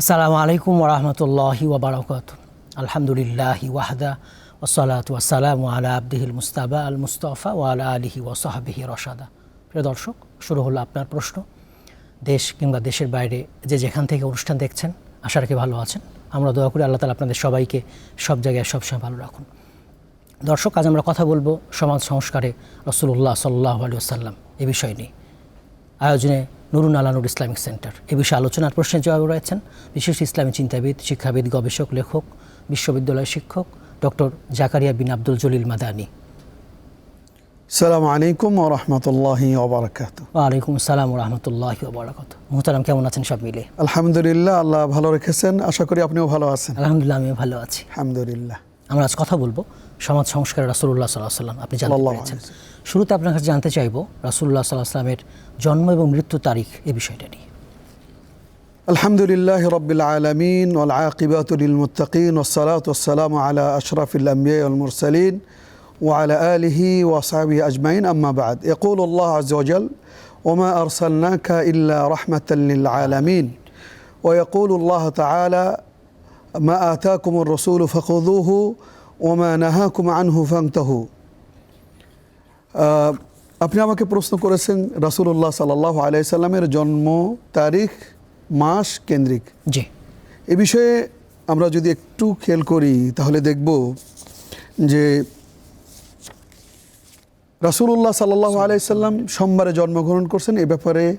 আসসালামু আলাইকুম ওরহমতুল্লাহি ওবরাকাত আলহামদুলিল্লাহি ওয়াহদা ওসালাত ওয়াসালামু আলা আব্দিহিল মুস্তাবা আল মুস্তফা ও আলা আলিহি ওসাহাবিহি রসাদা প্রিয় দর্শক, শুরু হলো আপনার প্রশ্ন। দেশ কিংবা দেশের বাইরে যে যেখান থেকে অনুষ্ঠান দেখছেন, আশা রাখি ভালো আছেন। আমরা দোয়া করি আল্লাহ তালা আপনাদের সবাইকে সব জায়গায় সবসময় ভালো রাখুন। দর্শক, আজ আমরা কথা বলব সমাজ সংস্কারে রসুল্লাহ সাল্লাহ আলী আসাল্লাম এ বিষয় নিয়ে। আয়োজনে নুরুন আলানুর ইসলামিক সেন্টার। এ বিষয়ে আলোচনার প্রশ্নের জবাবে রয়েছেন বিশিষ্ট ইসলামী চিন্তাবিদ শিক্ষাবিদ গবেষক লেখক বিশ্ববিদ্যালয় শিক্ষক ডক্টর জাকারিয়া বিন আব্দুল জলিল মাদানী। সালাম আলাইকুম ওরহমতুল্লাহি ওবরাকাত ওয়ালাইকুম আসসালাম রহমতুল্লাহ ওবরাকাত মোহতারাম কেমন আছেন সব মিলে? আলহামদুলিল্লাহ আল্লাহ ভালো রেখেছেন। আশা করি আপনিও ভালো আছেন। আলহামদুলিল্লাহ আমিও ভালো আছি। আলহামদুলিল্লাহ। আমরা আজ কথা বলবো সমাজ সংস্কার রাসুল্লাহ সাল্লাহ সাল্লাম আপনি জানতে সাল্লাল্লাহু পেরেছেন শুরুতে আপনার কাছে জানতে চাইবো রাসুল্লাহ সাল্লাহ সাল্লামের জন্ম এবং মৃত্যু তারিখ এই বিষয়টা নিয়ে الحمد لله رب العالمين والعاقبة للمتقين والصلاة والسلام على أشرف الأنبياء والمرسلين وعلى آله وصحبه أجمعين أما بعد يقول الله عز وجل وما أرسلناك إلا رحمة للعالمين ويقول الله تعالى মা আতাকুম রসুল ফখদুহু ওমা নাহাকুম আনহু ফাংতাহু আপনি আমাকে প্রশ্ন করেছেন রাসুল্লাহ সাল্লাহ আলাইসাল্লামের জন্ম তারিখ মাস কেন্দ্রিক। জি। এ বিষয়ে আমরা যদি একটু খেল করি তাহলে দেখব যে রাসুল্লাহ সাল্লাহ আলাইসাল্লাম সোমবারে জন্মগ্রহণ করছেন এ ব্যাপারে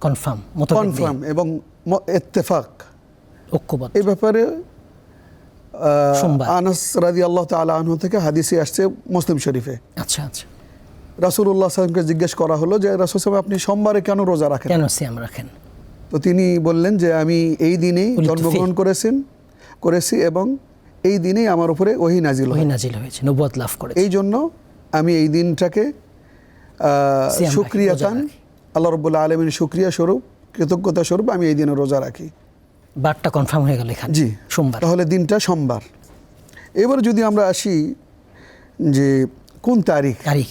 কনফার্ম কনফার্ম এবং এত্তেফাক ঐক্যবদ্ধ। এই ব্যাপারে আনাস রাদি আল্লাহ তালা আনহু থেকে হাদিসে আসছে মুসলিম শরীফে। আচ্ছা আচ্ছা। রাসূলুল্লাহ সাল্লামকে জিজ্ঞেস করা হলো যে রাসূল সাহেব আপনি সোমবারে কেন রোজা রাখেন? কেন সিয়াম রাখেন? তো তিনি বললেন যে আমি এই দিনেই জন্মগ্রহণ করেছেন করেছি এবং এই দিনেই আমার উপরে ওহি নাজিল ওহি নাজিল হয়েছে নবুয়াত লাভ করে এই জন্য আমি এই দিনটাকে রাখি, সুক্রিয়াতান আল্লাহ রব্বুল্লাহ আলমীর সুক্রিয়া স্বরূপ কৃতজ্ঞতা স্বরূপ আমি এই দিনে রোজা রাখি। বারটা কনফার্ম হয়ে গেল এখানে জি সোমবার। তাহলে দিনটা সোমবার। এবার যদি আমরা আসি যে কোন তারিখ? তারিখ।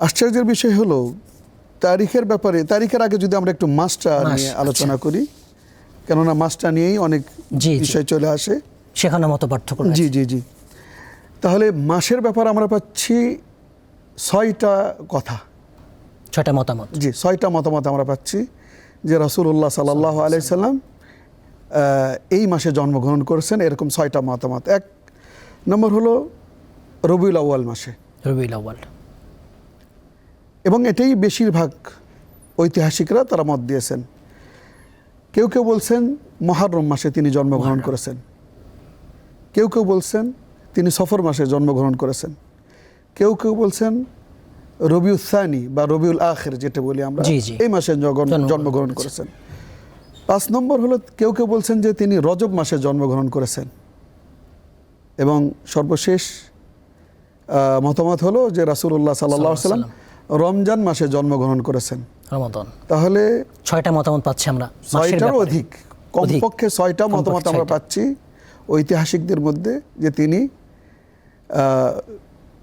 আশ্চর্যের বিষয় হলো তারিখের ব্যাপারে তারিখের আগে যদি আমরা একটু মাসটা নিয়ে আলোচনা আচ্ছা। করি কেননা মাসটা নিয়েই অনেক। বিষয় চলে আসে। সেখানে মতো পার্থক্য জি জি জি। তাহলে মাসের ব্যাপার আমরা পাচ্ছি ছয়টা কথা। ছয়টা মতামত। জি ছয়টা মতামত আমরা পাচ্ছি। যে রাসূলুল্লাহ সাল্লাহ আলাইসাল্লাম এই মাসে জন্মগ্রহণ করেছেন এরকম ছয়টা মতামত। এক নম্বর হলো রবিউল আউয়াল মাসে। রবিউল আউয়াল। এবং এটাই বেশিরভাগ ঐতিহাসিকরা তারা মত দিয়েছেন। কেউ কেউ বলছেন মহারম মাসে তিনি জন্মগ্রহণ করেছেন। কেউ কেউ বলছেন তিনি সফর মাসে জন্মগ্রহণ করেছেন। কেউ কেউ বলছেন রবিউল সানি বা রবিউল আখের যেটা বলি আমরা। এই মাসে জন্মগ্রহণ করেছেন। পাঁচ নম্বর হলো কেউ কেউ বলছেন যে তিনি রজব মাসে জন্মগ্রহণ করেছেন এবং সর্বশেষ মতামত হলো যে রাসূলুল্লাহ সাল্লাহ সাল্লাম রমজান মাসে জন্মগ্রহণ করেছেন রমাদন তাহলে ছয়টা মতামত পাচ্ছি আমরা মাসের ছয়টারও অধিক অধিক। কমপক্ষে ছয়টা মতামত আমরা পাচ্ছি ঐতিহাসিকদের মধ্যে যে তিনি আহ,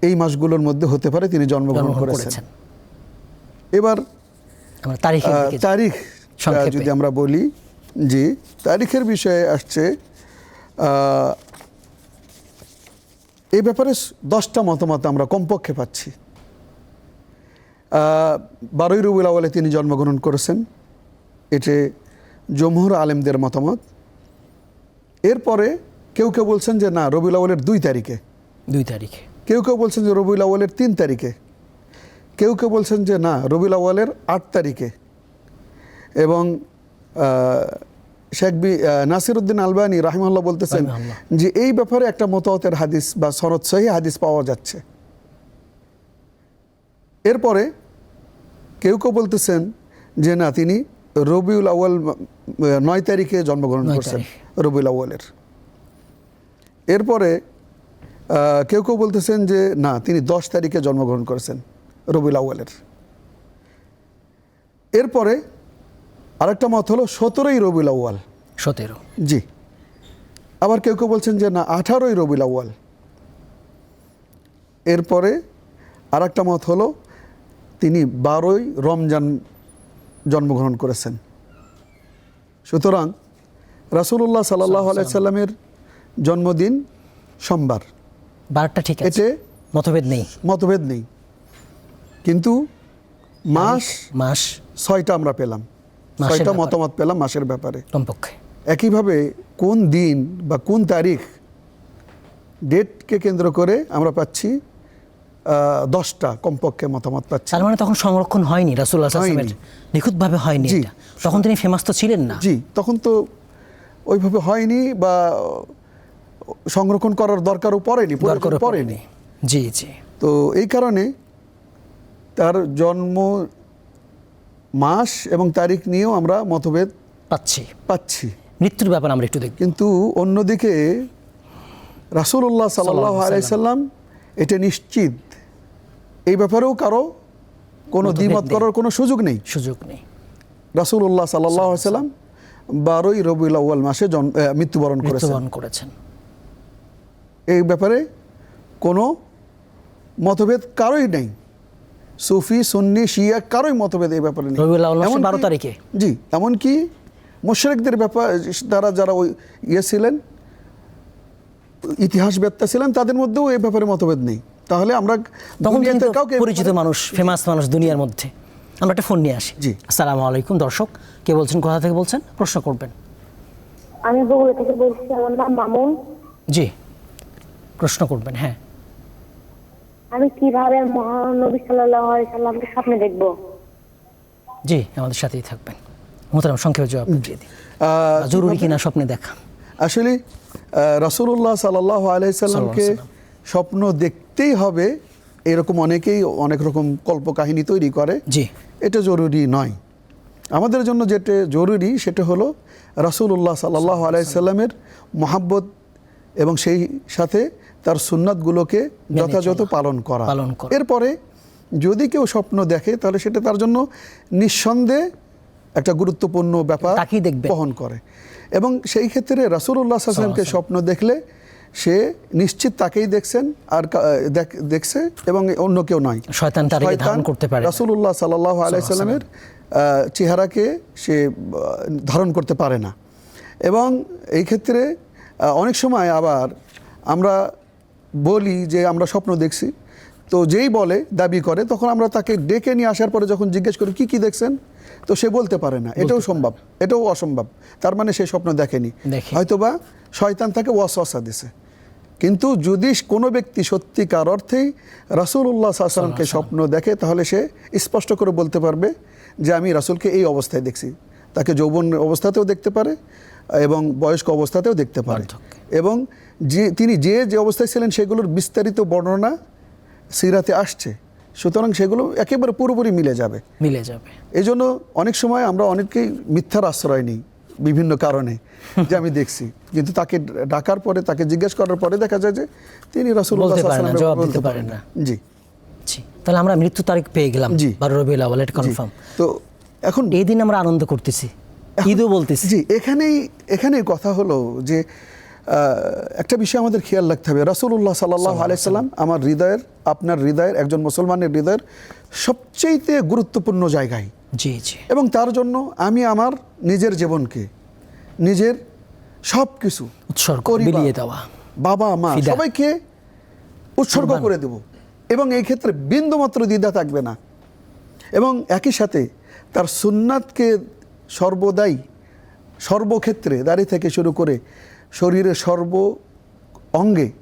এই মাসগুলোর মধ্যে হতে পারে তিনি জন্মগ্রহণ করেছেন। এবার। তারিখ যদি আমরা বলি জি তারিখের বিষয়ে আসছে এই ব্যাপারে দশটা মতামত আমরা কমপক্ষে পাচ্ছি। আহ, বারোই রবিউল আওয়ালে তিনি জন্মগ্রহণ করেছেন। এটি জমহুর আলেমদের মতামত। এরপরে কেউ কেউ বলছেন যে না রবিউল আওয়ালের দুই তারিখে। দুই তারিখে। কেউ কেউ বলছেন যে রবিউল আওয়ালের তিন তারিখে। কেউ কেউ বলছেন যে না রবিউল আওয়ালের আট তারিখে। এবং শেখ বি নাসির উদ্দিন আলবানী রাহিমাল্লাহ বলতেছেন যে এই ব্যাপারে একটা মতামতের হাদিস বা সনদ সহি হাদিস পাওয়া যাচ্ছে। এরপরে কেউ কেউ বলতেছেন যে না তিনি রবিউল আউয়াল নয় তারিখে জন্মগ্রহণ করছেন। রবিউল আউয়ালের। এরপরে কেউ কেউ বলতেছেন যে না তিনি দশ তারিখে জন্মগ্রহণ করেছেন রবিউল আউয়ালের। এরপরে আরেকটা মত হলো সতেরোই রবিউল আউয়াল। সতেরো। জি। আবার কেউ কেউ বলছেন যে না আঠারোই রবিউল আউয়াল। এরপরে আরেকটা মত হলো তিনি বারোই রমজান জন্মগ্রহণ করেছেন। সুতরাং রাসূলুল্লাহ সাল্লাহ আলাইসাল্লামের জন্মদিন সোমবার। বারটা ঠিক আছে। এতে মতভেদ নেই। মতভেদ নেই। কিন্তু মাস মাস। ছয়টা আমরা পেলাম। ছয়টা মতামত পেলাম মাসের ব্যাপারে। কমপক্ষে। একইভাবে কোন দিন বা কোন তারিখ ডেটকে কেন্দ্র করে আমরা পাচ্ছি দশটা কমপক্ষে মতামত পাচ্ছি। তার মানে তখন সংরক্ষণ হয়নি রাসুল আসলামের নিখুঁতভাবে হয়নি। তখন তিনি ফেমাস তো ছিলেন না। জি তখন তো ওইভাবে হয়নি বা সংরক্ষণ করার দরকারও পড়েনি। পড়েনি। জি জি। তো এই কারণে তার জন্ম মাস এবং তারিখ নিয়েও আমরা মতভেদ পাচ্ছি। পাচ্ছি। মৃত্যুর ব্যাপার আমরা একটু দেখব। কিন্তু অন্যদিকে রাসূলুল্লাহ সাল্লাহ আলাইসাল্লাম এটা নিশ্চিত। এই ব্যাপারেও কারও কোনো দ্বিমত করার কোনো সুযোগ নেই। সুযোগ নেই। রাসূলুল্লাহ সাল্লাহ সাল্লাম বারোই রবিউল আউ্য়াল মাসে মৃত্যুবরণ করেছেন। মৃত্যুবরণ করেছেন। এই ব্যাপারে কোনো মতভেদ কারোই নেই। সুফি সুন্নি শিয়া কারোই মতভেদ এই ব্যাপারে নেই। 12 তারিখে? জি এমনকি মোশরেকদের ব্যাপার দ্বারা যারা ওই ইয়ে ছিলেন ইতিহাস ইতিহাসবেত্তা ছিলেন তাদের মধ্যেও এই ব্যাপারে মতভেদ নেই। তাহলে আমরা তখন কাউকে পরিচিত মানুষ ফেমাস মানুষ দুনিয়ার মধ্যে। আমরা একটা ফোন নিয়ে আসি। জি। আসসালামু আলাইকুম দর্শক। কে বলছেন কোথা থেকে বলছেন? প্রশ্ন করবেন। আমি বগুড়া থেকে বলছি আমার নাম মামুন। জি। প্রশ্ন করবেন হ্যাঁ। আমি কীভাবে মহানবী সাল্লাহ সাল্লামকে স্বপ্নে দেখব? জি আমাদের সাথেই থাকবেন। মোহতারাম সংক্ষেপে জবাব দিয়ে দিন জরুরি কিনা স্বপ্নে দেখা। আসলে রাসুল্লাহ সাল্লাহ আলাইসাল্লামকে স্বপ্ন দেখতেই হবে এরকম অনেকেই অনেক রকম কল্পকাহিনী তৈরি করে। জি। এটা জরুরি নয়। আমাদের জন্য যেটা জরুরি সেটা হলো রাসূলুল্লাহ সাল্লাহ আলাইসাল্লামের মহাব্বত এবং সেই সাথে তার সুন্নাতগুলোকে যথাযথ পালন করা। এরপরে যদি কেউ স্বপ্ন দেখে তাহলে সেটা তার জন্য নিঃসন্দেহে একটা গুরুত্বপূর্ণ ব্যাপার বহন করে। এবং সেই ক্ষেত্রে রাসূলুল্লাহ সাল্লামকে স্বপ্ন দেখলে সে নিশ্চিত তাকেই দেখছেন আর দেখছে এবং অন্য কেউ নয়। শয়তান ধারণ করতে পারে। না। রাসূলুল্লাহ সাল্লাহ আলাইসাল্লামের চেহারাকে সে ধারণ করতে পারে না। এবং এই ক্ষেত্রে অনেক সময় আবার আমরা বলি যে আমরা স্বপ্ন দেখছি। তো যেই বলে দাবি করে তখন আমরা তাকে ডেকে নিয়ে আসার পরে যখন জিজ্ঞেস করি কি কি দেখছেন? তো সে বলতে পারে না। এটাও সম্ভব এটাও অসম্ভব। তার মানে সে স্বপ্ন দেখেনি। দেখে। হয়তোবা শয়তান তাকে ওয়াসওয়াসা দিছে। কিন্তু যদি কোনো ব্যক্তি সত্যিকার অর্থেই রাসূলুল্লাহ সাল্লামকে স্বপ্ন দেখে তাহলে সে স্পষ্ট করে বলতে পারবে যে আমি রাসূলকে এই অবস্থায় দেখছি। তাকে যৌবন অবস্থাতেও দেখতে পারে এবং বয়স্ক অবস্থাতেও দেখতে পারে। এবং যে তিনি যে যে অবস্থায় ছিলেন সেগুলোর বিস্তারিত বর্ণনা সিরাতে আসছে। সুতরাং সেগুলো একেবারে পুরোপুরি মিলে যাবে। মিলে যাবে। এই জন্য অনেক সময় আমরা অনেকেই মিথ্যার আশ্রয় নিই বিভিন্ন কারণে যে আমি দেখছি। কিন্তু তাকে ডাকার পরে তাকে জিজ্ঞেস করার পরে দেখা যায় যে তিনি রাসূলুল্লাহ বলতে পারেন না, জবাব দিতে পারেন। না। জি। জি। তাহলে আমরা মৃত্যু তারিখ পেয়ে গেলাম। জি। বারো রবিউল এটা কনফার্ম তো এখন এই দিন আমরা আনন্দ করতেছি। ঈদও বলতেছি। জি এখানেই এখানেই কথা হলো যে একটা বিষয় আমাদের খেয়াল রাখতে হবে। রাসূলুল্লাহ সাল্লাল্লাহু আলাইহি সাল্লাম আমার হৃদয়ের আপনার হৃদয়ের একজন মুসলমানের হৃদয়ের সবচেয়ে গুরুত্বপূর্ণ জায়গায়। জি জি। এবং তার জন্য আমি আমার নিজের জীবনকে নিজের সব কিছু উৎসর্গ বিলিয়ে দেওয়া বাবা মা সবাইকে উৎসর্গ করে দেব। এবং এই ক্ষেত্রে বিন্দুমাত্র দ্বিধা থাকবে না। এবং একই সাথে তার সুন্নাতকে সর্বদাই সর্বক্ষেত্রে দাঁড়িয়ে থেকে শুরু করে শরীরের সর্ব অঙ্গে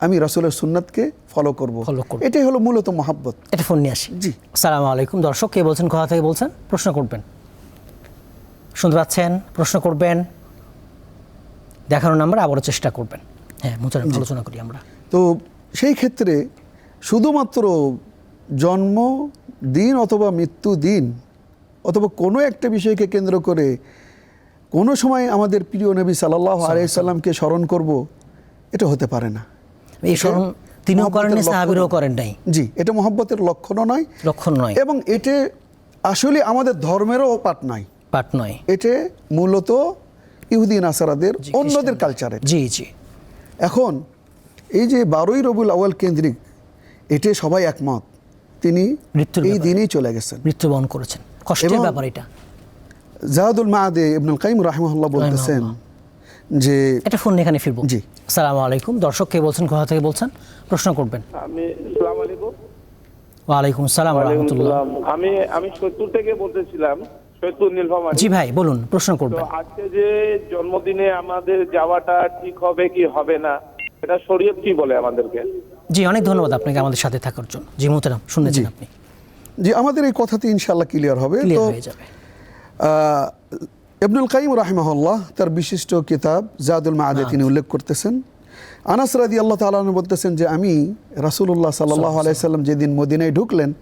আমি রাসূলের সুন্নাতকে ফলো করব। এটাই হলো মূলত মহাব্বত। এটা ফোন নিয়ে আসি। জি। সালাম আলাইকুম। দর্শক কে বলছেন কোথা থেকে বলছেন? প্রশ্ন করবেন। শুনতে পাচ্ছেন? প্রশ্ন করবেন। দেখানোর নাম্বার আবারও চেষ্টা করবেন। হ্যাঁ আলোচনা করি আমরা। তো সেই ক্ষেত্রে শুধুমাত্র জন্ম দিন অথবা মৃত্যু দিন অথবা কোনো একটা বিষয়কে কেন্দ্র করে কোনো সময় আমাদের প্রিয় নবী সাল্লাহ আলাইসাল্লামকে স্মরণ করব এটা হতে পারে না। এই স্মরণ তিনিও মহব্বতের করেননি করেন নাই। জি এটা মহব্বতের লক্ষণও নয়। লক্ষণ নয়। এবং এটা আসলে আমাদের ধর্মেরও পাঠ নয় পাট নয়। এটা মূলত ইহুদিন আসারাদের অন্যদের কালচারে জি জি। এখন এই যে বারোই রবিউল আউয়াল কেন্দ্রিক এতে সবাই একমত তিনি এই দিনেই চলে গেছেন। মৃত্যুবরণ করেছেন। কষ্টের ব্যাপার এটা। জাহাদুল মাহাদে ইবনুল কাইম রাহিমহল্লাহ বলতেছেন যে এটা ফোন এখানে ফিরবো। জি। আসসালামু আলাইকুম। দর্শক কে বলছেন কোথা থেকে বলছেন? প্রশ্ন করবেন। আমি আসসালামু আলাইকুম। ওয়ালাইকুম রহমতুল্লাহ। আমি আমি সৈয়দপুর থেকে বলতেছিলাম সৈয়দপুর নীলফামারী। জি ভাই বলুন প্রশ্ন করবেন। আজকে যে জন্মদিনে আমাদের যাওয়াটা ঠিক হবে কি হবে না এটা শরীয়ত কি বলে আমাদেরকে? জি অনেক ধন্যবাদ আপনাকে আমাদের সাথে থাকার জন্য। জি মোহতারাম শুনেছেন আপনি। যে আমাদের এই কথাতে ইনশাল্লাহ ক্লিয়ার হবে। তো ইবনুল কাইম রাহিমাহুল্লাহ তার বিশিষ্ট কিতাব জাদুল মাআদে তিনি উল্লেখ করতেছেন। আনাস রাদি আল্লাহ তাআলা বলতেছেন যে আমি রাসূলুল্লাহ সাল্লাল্লাহু আলাইহি সাল্লাম যেদিন মদিনায় ঢুকলেন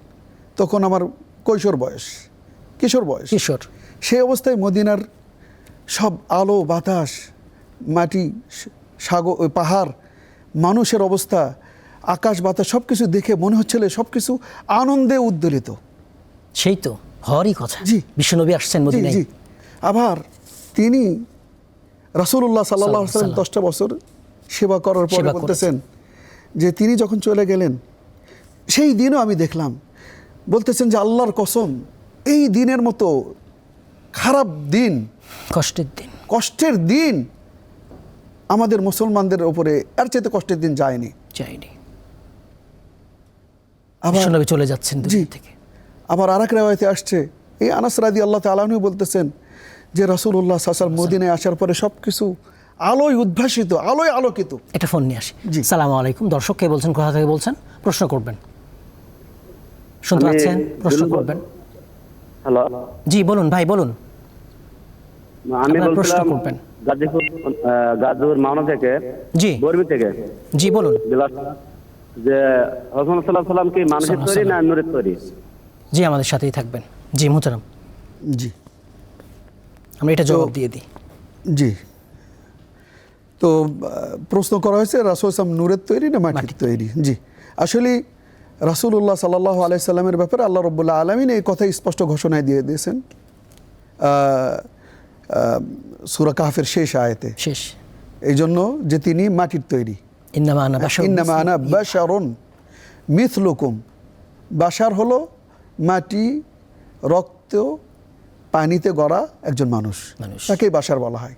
তখন আমার কৈশোর বয়স। কিশোর বয়স। কিশোর। সেই অবস্থায় মদিনার সব আলো বাতাস মাটি সাগর পাহাড় মানুষের অবস্থা আকাশ বাতাস সব কিছু দেখে মনে হচ্ছিল সব কিছু আনন্দে উদ্দোলিত। সেই তো হওয়ারই কথা। জি। বিশ্বনবী আসছেন জি মদিনায়। জি। আবার তিনি রাসূলুল্লাহ সাল্লাল্লাহু আলাইহি সাল্লাম। দশটা বছর সেবা করার পরে বলতেছেন যে তিনি যখন চলে গেলেন সেই দিনও আমি দেখলাম। বলতেছেন যে আল্লাহর কসম এই দিনের মতো খারাপ দিন কষ্টের দিন। কষ্টের দিন আমাদের মুসলমানদের ওপরে এর চাইতে কষ্টের দিন যায়নি। আবার বিশ্বনবী চলে যাচ্ছেন থেকে। আবার আরেক রেওয়ায়তে আসছে। এই আনাস রাদি আল্লাহ তালাহু বলতেছেন যে রাসূলুল্লাহ সাসাল মদিনায় আসার পরে সব কিছু আলোয় উদ্ভাসিত আলোয় আলোকিত। একটা ফোন নিয়ে আসি। জি। সালামু আলাইকুম। দর্শক কে বলছেন কোথা থেকে বলছেন? প্রশ্ন করবেন। শুনতে আমি পাচ্ছেন? প্রশ্ন করবেন। হ্যালো? জি বলুন ভাই বলুন। আমি প্রশ্ন করবেন। গাজীপুর গাজীপুর মাওনা থেকে জি। বর্মি থেকে। জি বলুন। যে সাল্লাহ সাল্লাম কি মানুষের তৈরি না নূরের তৈরি? জি আমাদের সাথেই থাকবেন। জি মুহতারাম। জি। আমরা এটা জবাব দিয়ে দিই। জি। তো প্রশ্ন করা হয়েছে রাসুল ইসলাম নূরের তৈরি না মাটির তৈরি। জি। আসলে রাসূলুল্লাহ সাল্লাহ আলাইসাল্লামের ব্যাপারে আল্লাহ রব্বুল্লাহ আলমিন এই কথাই স্পষ্ট ঘোষণায় দিয়ে দিয়েছেন। সুরা কাহাফের শেষ আয়াতে। শেষ। এই জন্য যে তিনি মাটির তৈরি। ইন্নামা আনা বাশারুন ইন্নামা আনা বাশারুন মিথলুকুম বাশার হলো মাটি রক্ত পানিতে গড়া একজন মানুষ। তাকেই বাশার বলা হয়।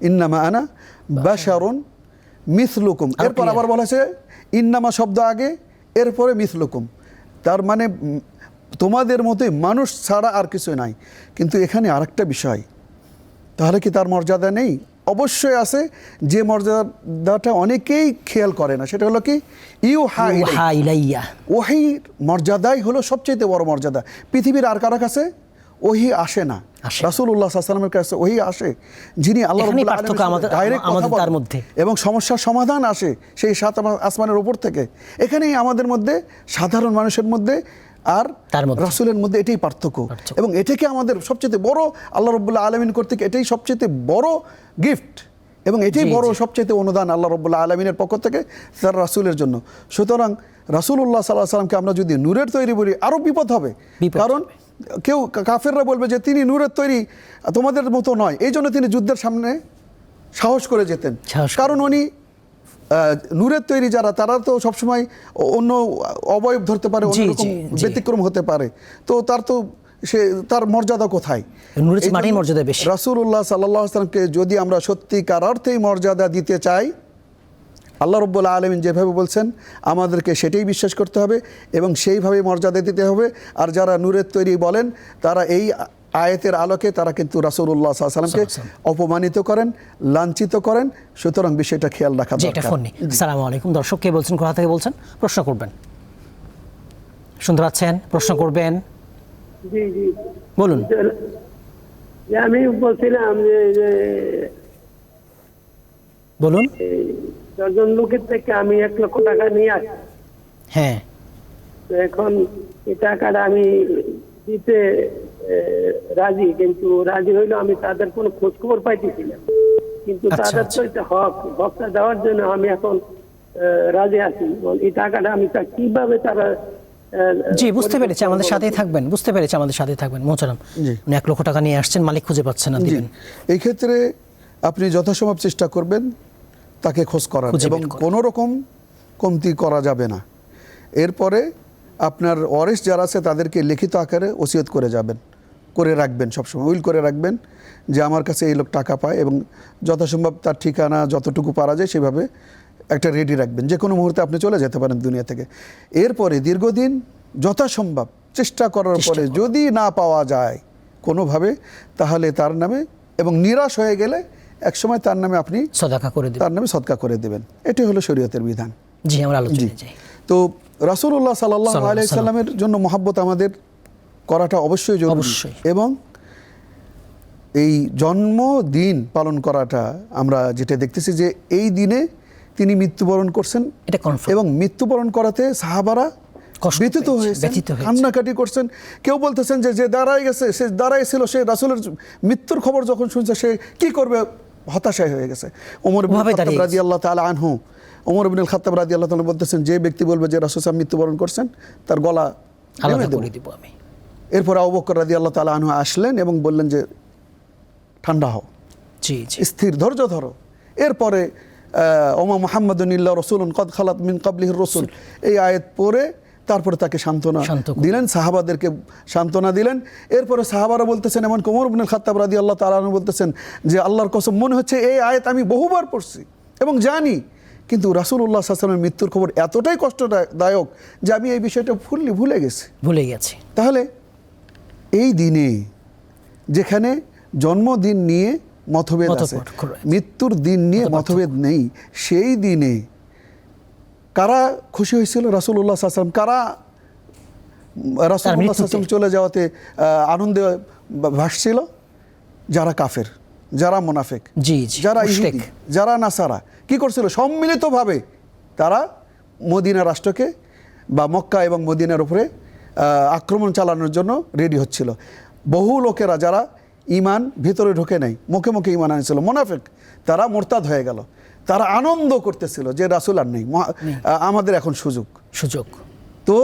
ইন্নামা আনা বাশারুন মিথলুকুম এরপর আবার বলা হয়েছে ইন্নামা শব্দ আগে এরপরে মিথলুকুম তার মানে তোমাদের মতোই মানুষ ছাড়া আর কিছু নাই। কিন্তু এখানে আরেকটা বিষয়। তাহলে কি তার মর্যাদা নেই? অবশ্যই আছে যে মর্যাদাটা অনেকেই খেয়াল করে না সেটা হলো কি? ইউ হা হা ইলাইয়া। ওহির মর্যাদাই হলো সবচেয়ে বড় মর্যাদা। পৃথিবীর আর কারও কাছে ওহি আসে না। রাসূলুল্লাহ সাল্লামের কাছে ওহি আসে যিনি আল্লাহ আমাদের- তার মধ্যে। এবং সমস্যার সমাধান আসে সেই সাত আসমানের উপর থেকে। এখানেই আমাদের মধ্যে সাধারণ মানুষের মধ্যে আর তার মধ্যে। রাসূলের মধ্যে এটাই পার্থক্য। এবং এটাকে আমাদের সবচেয়ে বড় আল্লাহ রব্বুল্লাহ আলমিন কর্তৃক এটাই সবচেয়ে বড় গিফট এবং এটাই বড় সবচেয়ে অনুদান আল্লাহ রব্বুল্লাহ আলমিনের পক্ষ থেকে তার রাসূলের জন্য। সুতরাং রাসূলুল্লাহ সাল্লাহ সাল্লামকে আমরা যদি নূরের তৈরি বলি আরও বিপদ হবে। কারণ কেউ কাফেররা বলবে যে তিনি নূরের তৈরি তোমাদের মতো নয়। এই জন্য তিনি যুদ্ধের সামনে সাহস করে যেতেন। কারণ উনি নূরের তৈরি যারা তারা তো সবসময় অন্য অবয়ব ধরতে পারে অন্যরকম। ব্যতিক্রম হতে পারে তো তার তো সে তার মর্যাদা কোথায় মর্যাদা বেশি। রাসূলুল্লাহ সাল্লাহ আসলামকে যদি আমরা সত্যিকার অর্থেই মর্যাদা দিতে চাই আল্লাহ রব্বুল আলমিন যেভাবে বলছেন আমাদেরকে সেটাই বিশ্বাস করতে হবে এবং সেইভাবে মর্যাদা দিতে হবে আর যারা নূরের তৈরি বলেন তারা এই আয়াতের আলোকে তারা কিন্তু রাসূলুল্লাহ সাল্লামকে অপমানিত করেন লাঞ্ছিত করেন। সুতরাং বিষয়টা খেয়াল রাখা ফোন নেই আসসালামু আলাইকুম। দর্শক কে বলছেন কোথা থেকে বলছেন? প্রশ্ন করবেন। শুনতে পাচ্ছেন? প্রশ্ন করবেন? জি জি। বলুন। আমি বলছিলাম যে বলুন। দশজন লোকের থেকে আমি এক লক্ষ টাকা নিয়ে আসি। হ্যাঁ। এখন এই টাকাটা আমি দিতে রাজি কিন্তু রাজি হইল আমি তাদের কোনো খোঁজ খবর পাইতেছি না। কিন্তু আচ্ছা, তাদের আচ্ছা। তো এটা হক হকটা দেওয়ার জন্য আমি এখন রাজি আছি। এই টাকাটা আমি তা কীভাবে তারা জি বুঝতে পেরেছি আমাদের সাথেই থাকবেন বুঝতে পেরেছি আমাদের সাথেই থাকবেন মোচারাম জি। উনি এক লক্ষ টাকা নিয়ে আসছেন মালিক খুঁজে পাচ্ছেন না দিবেন। এই ক্ষেত্রে আপনি যথাসম্ভব চেষ্টা করবেন তাকে খোঁজ করার এবং কোনো রকম কমতি করা যাবে না। এরপরে আপনার ওয়ারিস যারা আছে তাদেরকে লিখিত আকারে ওসিয়ত করে যাবেন। করে রাখবেন সবসময় উইল করে রাখবেন যে আমার কাছে এই লোক টাকা পায় এবং যথাসম্ভব তার ঠিকানা যতটুকু পারা যায় সেভাবে একটা রেডি রাখবেন। যে কোনো মুহূর্তে আপনি চলে যেতে পারেন দুনিয়া থেকে। এরপরে দীর্ঘদিন যথাসম্ভব চেষ্টা করার পরে যদি না পাওয়া যায় কোনোভাবে তাহলে তার নামে এবং নিরাশ হয়ে গেলে একসময় তার নামে আপনি সদাকা করে তার নামে সৎকা করে দেবেন। এটি হলো শরীয়তের বিধান। জি আমরা জি। তো রাসূলুল্লাহ সাল্লাল্লাহু সাল্লাল্লাহু আলাইহি সাল্লামের জন্য মহাব্বত আমাদের করাটা অবশ্যই জরুরি। অবশ্যই। এবং এই জন্মদিন পালন করাটা আমরা যেটা দেখতেছি যে এই দিনে তিনি মৃত্যুবরণ করছেন এটা এবং মৃত্যুবরণ করাতে সাহাবারা ব্যথিত হয়েছে। কান্নাকাটি করছেন। কেউ বলতেছেন যে যে দাঁড়াই গেছে সে দাঁড়াই ছিল সে রাসূলের মৃত্যুর খবর যখন শুনছে সে কি করবে? হতাশায় হয়ে গেছে। ওমর গেছে। রাদিয়াল্লাহু তাআলা আনহু ওমর ইবনে খাত্তাব রাদিয়াল্লাহু তাআলা বলতেছেন যে ব্যক্তি বলবে যে রাসূল সাহেব মৃত্যুবরণ করছেন তার গলা আলাদা করে দিব আমি। এরপর আবু বকর রাদিয়াল্লাহু তাআলা আনহু আসলেন এবং বললেন যে ঠান্ডা হও। জি জি। স্থির ধৈর্য ধরো। এরপরে ওমা মোহাম্মদুল্লাহ রসুল কদ খালাত মিন কাবলিহির রসুল। এই আয়াত পড়ে তারপরে তাকে সান্ত্বনা দিলেন সাহাবাদেরকে সান্ত্বনা দিলেন। এরপরে সাহাবারা বলতেছেন এমন কোমর বিন খাত্তাব রাদি আল্লাহ তালন বলতেছেন যে আল্লাহর কসম মনে হচ্ছে এই আয়াত আমি বহুবার পড়ছি এবং জানি। কিন্তু রাসুল্লাহ সাল্লামের মৃত্যুর খবর এতটাই কষ্টদায়ক যে আমি এই বিষয়টা ফুললি ভুলে গেছি। ভুলে গেছি। তাহলে এই দিনে যেখানে জন্মদিন নিয়ে মতভেদ আছে মৃত্যুর দিন নিয়ে মতভেদ নেই সেই দিনে কারা খুশি হয়েছিল রাসুল্লাহ সাল্লাম কারা রাসুল্লাহ। সাল্লাম চলে যাওয়াতে আনন্দে ভাসছিল? যারা কাফের যারা মোনাফেক যারা। ইহুদি, যারা নাসারা। কি করছিল? সম্মিলিতভাবে তারা মদিনা রাষ্ট্রকে বা মক্কা এবং মদিনার উপরে আক্রমণ চালানোর জন্য রেডি হচ্ছিল। বহু লোকেরা যারা ইমান ভিতরে ঢোকে নাই মুখে মুখে ইমান আনেছিল মোনাফেক তারা মোরতাদ হয়ে গেল। তারা আনন্দ করতেছিল যে রাসুল আর নেই আমাদের এখন সুযোগ। সুযোগ। তো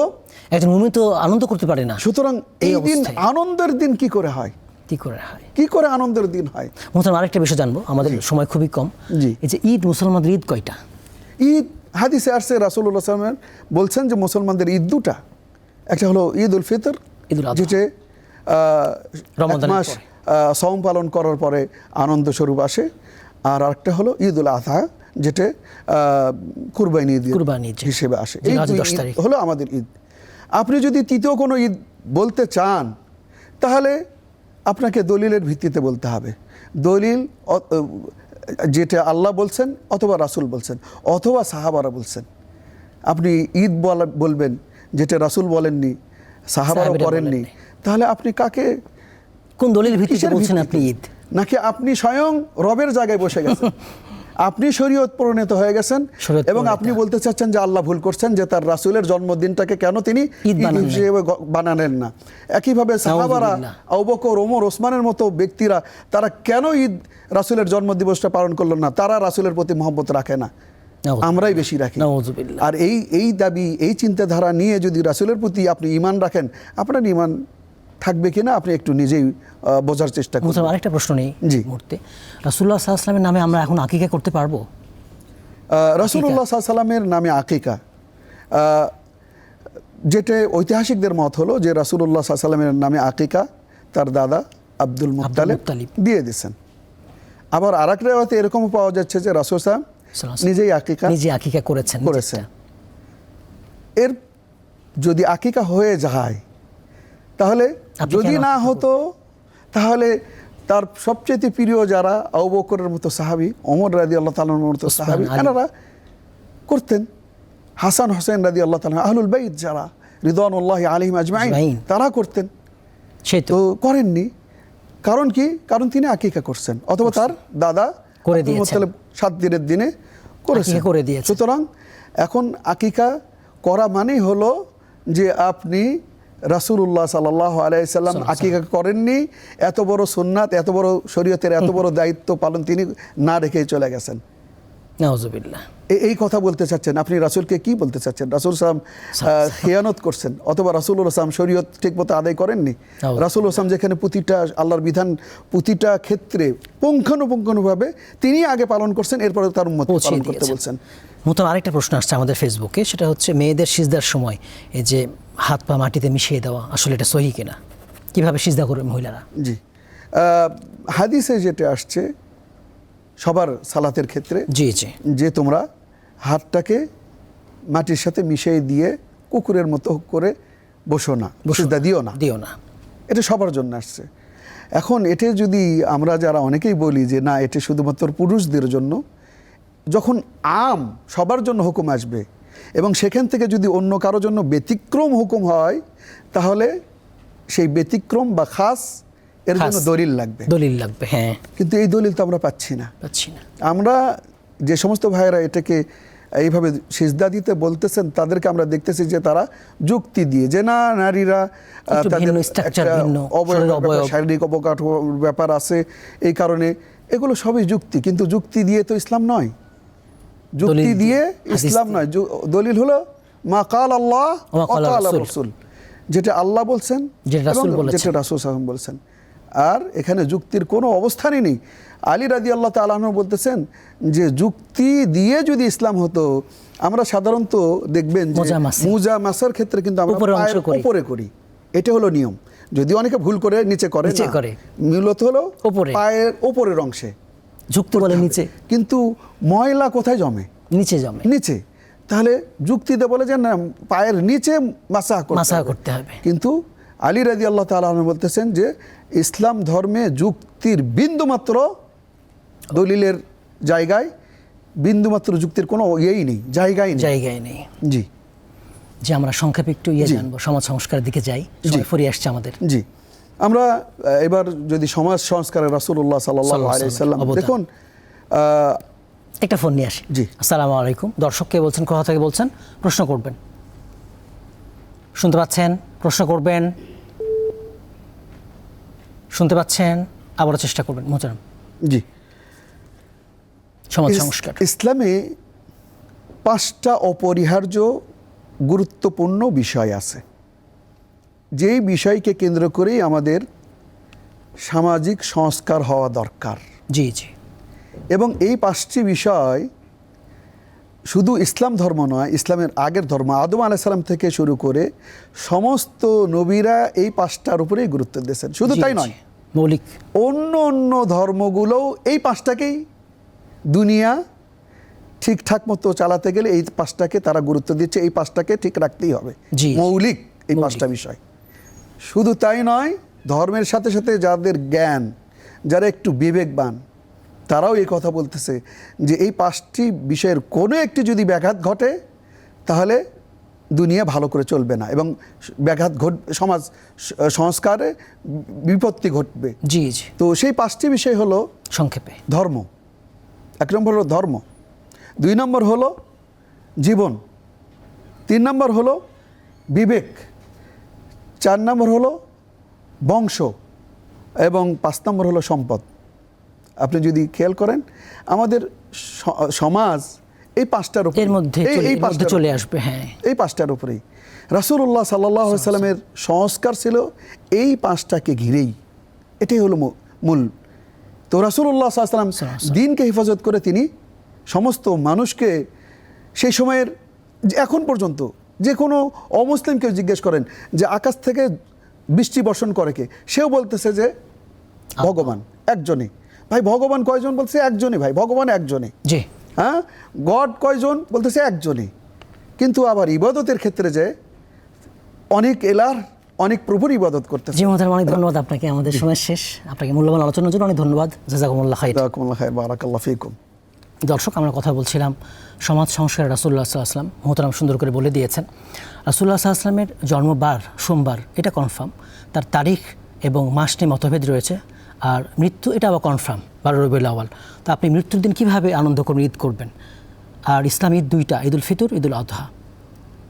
একজন মুমিন তো আনন্দ করতে পারে না। সুতরাং এই দিন আনন্দের দিন কি করে হয়? কি করে হয়? কি করে আনন্দের দিন হয়? মোহতারাম আরেকটা বিষয় জানব আমাদের সময় খুবই কম। জি। এই যে ঈদ মুসলমানদের ঈদ কয়টা? ঈদ হাদিসে আসছে রাসুল্লাহ সাল্লামের বলছেন যে মুসলমানদের ঈদ দুটা। একটা হলো ঈদ উল ফিতর। যেটা মাস সওম পালন করার পরে আনন্দ স্বরূপ আসে আর আরেকটা হলো ঈদ উল আধা যেটা কুরবানি ঈদ কুরবানি। হিসেবে আসে এই। হলো আমাদের ঈদ আপনি যদি তৃতীয় কোনো ঈদ বলতে চান তাহলে আপনাকে দলিলের ভিত্তিতে বলতে হবে দলিল যেটা আল্লাহ বলছেন অথবা রাসূল বলছেন অথবা সাহাবারা বলছেন আপনি ঈদ বলা বলবেন যেটা রাসূল বলেননি সাহাবারা করেননি তাহলে আপনি কাকে কোন দলিল ভিত্তিতে বলছেন আপনি ঈদ? নাকি আপনি স্বয়ং রবের জায়গায় বসে গেছেন? আপনি শরীয়ত পরিণত হয়ে গেছেন এবং আপনি বলতে চাচ্ছেন যে আল্লাহ ভুল করছেন যে তার রাসূলের জন্মদিনটাকে কেন তিনি ঈদ বানালেন। না। হিসেবে বানালেন না। একইভাবে সাহাবারা বকর ওমর ওসমানের মতো ব্যক্তিরা তারা কেন ঈদ রাসূলের জন্মদিবসটা পালন করল না? তারা রাসুলের প্রতি মহব্বত রাখে না। আমরাই বেশি রাখি। আর এই এই দাবি এই চিন্তাধারা নিয়ে যদি রাসূলের প্রতি আপনি ইমান রাখেন আপনার ঈমান থাকবে কিনা আপনি একটু নিজেই বোঝার চেষ্টা করুন। আরেকটা প্রশ্ন নেই জি। মুহূর্তে। রাসুল্লাহ সাল্লামের নামে আমরা এখন আকিকা করতে পারব? রসুল্লাহ সাল্লামের নামে আকিকা। যেটা ঐতিহাসিকদের মত হলো যে রাসুল্লাহ সাল্লামের নামে আকিকা তার দাদা আব্দুল মুত্তালিব। দিয়ে দিয়েছেন। আবার আর এক রেওয়াতে এরকমও পাওয়া যাচ্ছে যে রাসুল সাহেব নিজেই আকিকা নিজে আকিকা করেছেন করেছেন এর যদি আকিকা হয়ে যায় তাহলে যদি না হতো তাহলে তার সবচেয়ে প্রিয় যারা মতো সাহাবি ওমর রাদি আল্লাহ তালার মতো সাহাবি এনারা করতেন। হাসান হোসেন রাদি আল্লাহ তালা আহলুল বাইত যারা রিদওয়ানুল্লাহ আলিম আজমাইন। তারা করতেন। সেই তো করেননি। কারণ কি? কারণ তিনি আকিকা করছেন। অথবা তার দাদা করে দিয়েছেন। সাত দিনের দিনে করেছে। করে দিয়ে সুতরাং এখন আকিকা করা মানেই হলো যে আপনি রাসুল্লাহ সাল্লাহ আলাইসাল্লাম আকিকা করেননি এত বড় সুন্নাত এত বড় শরীয়তের এত বড় দায়িত্ব পালন তিনি না রেখেই চলে গেছেন। নাউজুবিল্লাহ। এ- এই কথা বলতে চাচ্ছেন। আপনি রাসূলকে কি বলতে চাচ্ছেন? রাসূল সালাম খেয়ানত করছেন অথবা রাসূল সালাম শরীয়ত ঠিকমতো আদায় করেননি। রাসূল সালাম যেখানে প্রতিটা আল্লাহর বিধান প্রতিটা ক্ষেত্রে পুঙ্খানুপুঙ্খানুভাবে তিনি আগে পালন করছেন এরপরে তার পৌঁছিয়ে পালন করতে বলছেন। মতন আরেকটা প্রশ্ন আসছে আমাদের ফেসবুকে সেটা হচ্ছে মেয়েদের সিজদার সময় এই যে হাত পা মাটিতে মিশিয়ে দেওয়া আসলে এটা সহি কিনা? কীভাবে সিজদা করবে মহিলারা? জি। হাদিসে যেটা আসছে সবার সালাতের ক্ষেত্রে জি জি। যে তোমরা হাতটাকে মাটির সাথে মিশিয়ে দিয়ে কুকুরের মতো করে বসো না সিজদা দিও না। দিও না। এটা সবার জন্য আসছে। এখন এটা যদি আমরা যারা অনেকেই বলি যে না এটা শুধুমাত্র পুরুষদের জন্য যখন আম সবার জন্য হুকুম আসবে এবং সেখান থেকে যদি অন্য কারও জন্য ব্যতিক্রম হুকুম হয় তাহলে সেই ব্যতিক্রম বা খাস এর জন্য দলিল লাগবে। দলিল লাগবে হ্যাঁ। কিন্তু এই দলিল তো আমরা পাচ্ছি না। পাচ্ছি না। আমরা যে সমস্ত ভাইয়েরা এটাকে এইভাবে সিজদা দিতে বলতেছেন তাদেরকে আমরা দেখতেছি যে তারা যুক্তি দিয়ে যে না নারীরা তাদের। শারীরিক অবকাঠামোর ব্যাপার আছে এই কারণে এগুলো সবই যুক্তি কিন্তু যুক্তি দিয়ে তো ইসলাম নয় যুক্তি দিয়ে ইসলাম নয় দলিল হলো মা কাল আল্লাহ রাসূল। যেটা আল্লাহ বলছেন যেটা রাসূল বলেছেন। আর এখানে যুক্তির কোনো অবস্থানই নেই। আলী রাজি আল্লাহ তালাহ বলতেছেন যে যুক্তি দিয়ে যদি ইসলাম হতো আমরা সাধারণত দেখবেন যে মুজা মাসার। ক্ষেত্রে কিন্তু আমরা উপরে করি। এটা হলো নিয়ম। যদি অনেকে ভুল করে নিচে করে করে। মূলত হলো। পায়ের ওপরের অংশে। যুক্তি বলে নিচে। কিন্তু ময়লা কোথায় জমে? নিচে জমে। নিচে। তাহলে যুক্তিতে বলে যে না পায়ের নিচে মাসা করতে হবে। কিন্তু আলী রাজি আল্লাহ তালা বলতেছেন যে ইসলাম ধর্মে যুক্তির বিন্দুমাত্র দলিলের জায়গায় বিন্দুমাত্র যুক্তির কোনো ইয়েই নেই জায়গায় নেই। জায়গায় নেই। জি। যে আমরা সংক্ষেপে একটু ইয়ে জানব সমাজ সংস্কারের দিকে যাই ফুরিয়ে আসছে আমাদের। জি। আমরা এবার যদি সমাজ সংস্কারের আলাইহি সাল্লাম দেখুন একটা ফোন নিয়ে আসি। জি। আসসালামু আলাইকুম। দর্শককে বলছেন কোথা থেকে বলছেন? প্রশ্ন করবেন। শুনতে পাচ্ছেন? প্রশ্ন করবেন। শুনতে পাচ্ছেন আবারও চেষ্টা করবেন। মোহতারাম। জি। সমাজ সংস্কার। ইসলামে পাঁচটা অপরিহার্য গুরুত্বপূর্ণ বিষয় আছে। যেই বিষয়কে কেন্দ্র করেই আমাদের সামাজিক সংস্কার হওয়া দরকার। জি জি। এবং এই পাঁচটি বিষয় শুধু ইসলাম ধর্ম নয় ইসলামের আগের ধর্ম আদম আলাইসাল্লাম থেকে শুরু করে সমস্ত নবীরা এই পাঁচটার উপরেই গুরুত্ব দিয়েছেন। শুধু তাই নয় মৌলিক। অন্য অন্য ধর্মগুলোও এই পাঁচটাকেই দুনিয়া ঠিকঠাক মতো চালাতে গেলে এই পাঁচটাকে তারা গুরুত্ব দিচ্ছে এই পাঁচটাকে ঠিক রাখতেই হবে। মৌলিক এই পাঁচটা বিষয়। শুধু তাই নয় ধর্মের সাথে সাথে যাদের জ্ঞান যারা একটু বিবেকবান তারাও এই কথা বলতেছে যে এই পাঁচটি বিষয়ের কোনো একটি যদি ব্যাঘাত ঘটে তাহলে দুনিয়া ভালো করে চলবে না এবং ব্যাঘাত ঘট সমাজ সংস্কারে বিপত্তি ঘটবে। জি জি। তো সেই পাঁচটি বিষয় হলো সংক্ষেপে। ধর্ম। এক নম্বর হলো ধর্ম। দুই নম্বর হলো জীবন। তিন নম্বর হলো বিবেক। চার নম্বর হলো বংশ। এবং পাঁচ নম্বর হলো সম্পদ। আপনি যদি খেয়াল করেন আমাদের সমাজ এই পাঁচটার উপর মধ্যে চলে- এর মধ্যে চলে আসবে হ্যাঁ। এই পাঁচটার উপরেই। রাসূলুল্লাহ সাল্লাহ সাল্লামের সংস্কার ছিল এই পাঁচটাকে ঘিরেই। এটাই হলো মূল। তো রাসূলুল্লাহ সাল্লাম দিনকে হেফাজত করে তিনি সমস্ত মানুষকে সেই সময়ের যে এখন পর্যন্ত যে কোনো অমুসলিমকে জিজ্ঞেস করেন যে আকাশ থেকে বৃষ্টি বর্ষণ করে কে? সেও বলতেছে যে ভগবান একজনই। ভাই ভগবান কয়জন বলছে একজনই ভাই ভগবান একজনই জি। হ্যাঁ? গড কয়জন বলতেছে একজনই কিন্তু আবার ইবাদতের ক্ষেত্রে যে অনেক এলার অনেক প্রভুর ইবাদত করতেছে। জি মোহতারাম অনেক ধন্যবাদ আপনাকে। আমাদের সময় শেষ। আপনাকে মূল্যবান আলোচনার জন্য অনেক ধন্যবাদ। জাজাকুমুল্লাহ খাইর। জাযাকুমুল্লাহ খাইর, বারাকাল্লাহ ফিকুম। দর্শক আমরা কথা বলছিলাম সমাজ সংস্কার রাসুল্লাহ আসলাম মোহতারাম সুন্দর করে বলে দিয়েছেন। রাসুল্লাহ আসলামের জন্মবার সোমবার এটা কনফার্ম তার তারিখ এবং মাস নিয়ে মতভেদ রয়েছে। আর মৃত্যু, এটা আবার কনফার্ম বারো রবিউল আওয়াল তো আপনি মৃত্যুর দিন কীভাবে আনন্দ করবেন ঈদ করবেন? আর ইসলাম ঈদ দুইটা, ঈদুল ফিতর, ঈদুল আজহা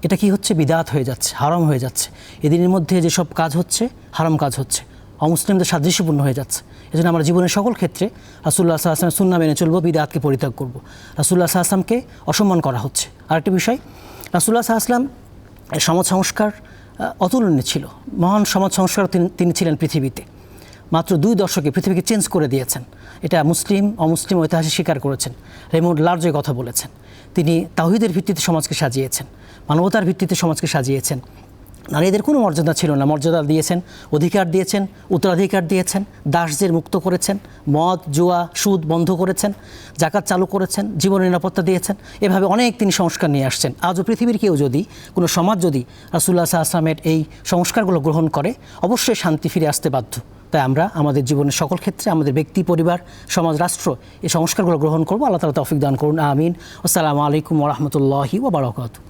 এটা কি হচ্ছে? বিদাত হয়ে যাচ্ছে, হারাম হয়ে যাচ্ছে। এদিনের মধ্যে যেসব কাজ হচ্ছে, হারাম কাজ হচ্ছে। অমুসলিমদের সাদৃশ্যপূর্ণ হয়ে যাচ্ছে। এজন্য আমরা জীবনের সকল ক্ষেত্রে রাসুল্লাহ আসলামের সুন্না মেনে চলবো, বিদাতকে পরিত্যাগ করব। রাসুল্লাহ আসলামকে অসম্মান করা হচ্ছে। আরেকটি বিষয় রাসুল্লাহ আসলাম সমাজ সংস্কার অতুলনীয় ছিল। মহান সমাজ সংস্কার তিনি ছিলেন পৃথিবীতে। মাত্র দুই দশকে পৃথিবীকে চেঞ্জ করে দিয়েছেন। এটা মুসলিম, অমুসলিম ঐতিহাসিক স্বীকার করেছেন। রেমন্ড লার্জে কথা বলেছেন। তিনি তাহিদের ভিত্তিতে সমাজকে সাজিয়েছেন, মানবতার ভিত্তিতে সমাজকে সাজিয়েছেন। নারীদের কোনো মর্যাদা ছিল না। মর্যাদা দিয়েছেন, অধিকার দিয়েছেন, উত্তরাধিকার দিয়েছেন, দাসদের মুক্ত করেছেন, মদ, জুয়া, সুদ বন্ধ করেছেন, জাকাত চালু করেছেন জীবন নিরাপত্তা দিয়েছেন। এভাবে অনেক তিনি সংস্কার নিয়ে আসছেন। আজও পৃথিবীর কেউ যদি, কোনো সমাজ যদি রাসুল্লাহ আসলামের এই সংস্কারগুলো গ্রহণ করে, অবশ্যই শান্তি ফিরে আসতে বাধ্য। তাই আমরা আমাদের জীবনের সকল ক্ষেত্রে আমাদের ব্যক্তি, পরিবার, সমাজ, রাষ্ট্র এই সংস্কারগুলো গ্রহণ করব। আল্লাহ তালা তৌফিক দান করুন। আমিন। আসসালামু আলাইকুম রহমতুল্লাহি ওবরাকাতু